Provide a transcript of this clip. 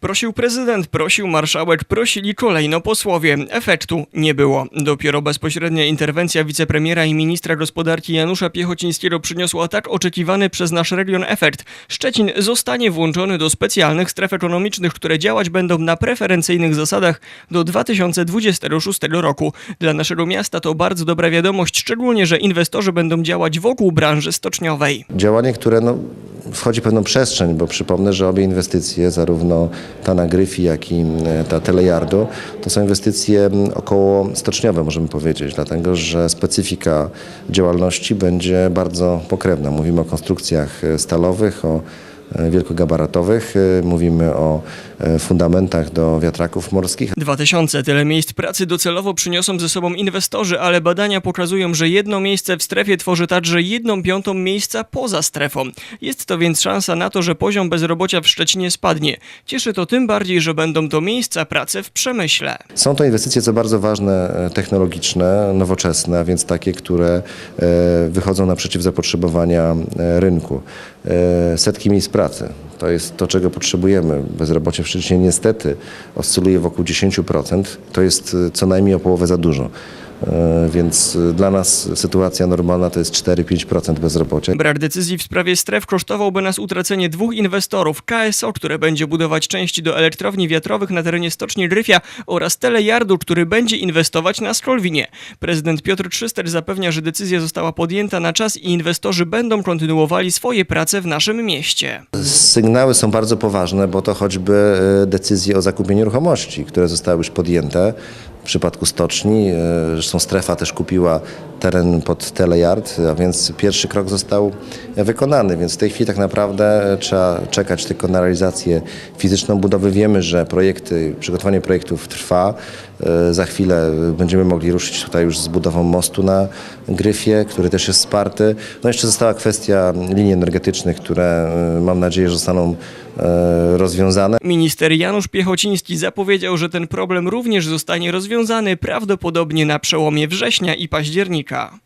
Prosił prezydent, prosił marszałek, prosili kolejno posłowie. Efektu nie było. Dopiero bezpośrednia interwencja wicepremiera i ministra gospodarki Janusza Piechocińskiego przyniosła tak oczekiwany przez nasz region efekt. Szczecin zostanie włączony do specjalnych stref ekonomicznych, które działać będą na preferencyjnych zasadach do 2026 roku. Dla naszego miasta to bardzo dobra wiadomość, szczególnie, że inwestorzy będą działać wokół branży stoczniowej. Działanie, które no, wchodzi pewną przestrzeń, bo przypomnę, że obie inwestycje, zarówno ta na Gryfi, jak i e, ta Telejardu, to są inwestycje około stoczniowe, możemy powiedzieć, dlatego że specyfika działalności będzie bardzo pokrewna. Mówimy o konstrukcjach e, stalowych, o e, wielkogabaratowych, e, mówimy o e, fundamentach do wiatraków morskich, 2000 tyle miejsc pracy docelowo przyniosą ze sobą inwestorzy, ale badania pokazują, że jedno miejsce w strefie tworzy także jedną piątą miejsca poza strefą. Jest to więc szansa na to, że poziom bezrobocia w Szczecinie spadnie. Cieszy to tym bardziej, że będą to miejsca pracy w przemyśle. Są to inwestycje, co bardzo ważne, technologiczne, nowoczesne, a więc takie, które wychodzą naprzeciw zapotrzebowania rynku. Setki miejsc pracy. To jest to, czego potrzebujemy. Bezrobocie w Szczecinie niestety oscyluje wokół 10%. To jest e, co najmniej o połowę za dużo. E, Więc e, dla nas sytuacja normalna to jest 4-5% bezrobocia. Brak decyzji w sprawie stref kosztowałby nas utracenie dwóch inwestorów KSO, które będzie budować części do elektrowni wiatrowych na terenie stoczni Gryfia oraz Telejardu, który będzie inwestować na Skolwinie. Prezydent Piotr Trzyster zapewnia, że decyzja została podjęta na czas i inwestorzy będą kontynuowali swoje prace w naszym mieście. Sygnały są bardzo poważne, bo to choćby e, decyzje o zakupieniu nieruchomości, które zostały już podjęte. Przypadku stoczni, e, zresztą strefa też kupiła teren pod Telejard, a więc pierwszy krok został wykonany, więc w tej chwili tak naprawdę e, trzeba czekać tylko na realizację fizyczną budowy. Wiemy, że projekty, przygotowanie projektów trwa. E, Za chwilę będziemy mogli ruszyć tutaj już z budową mostu na Gryfie, który też jest wsparty. No jeszcze została kwestia linii energetycznych, które mam nadzieję, że zostaną rozwiązane. Minister Janusz Piechociński zapowiedział, że ten problem również zostanie rozwiązany prawdopodobnie na przełomie września i października.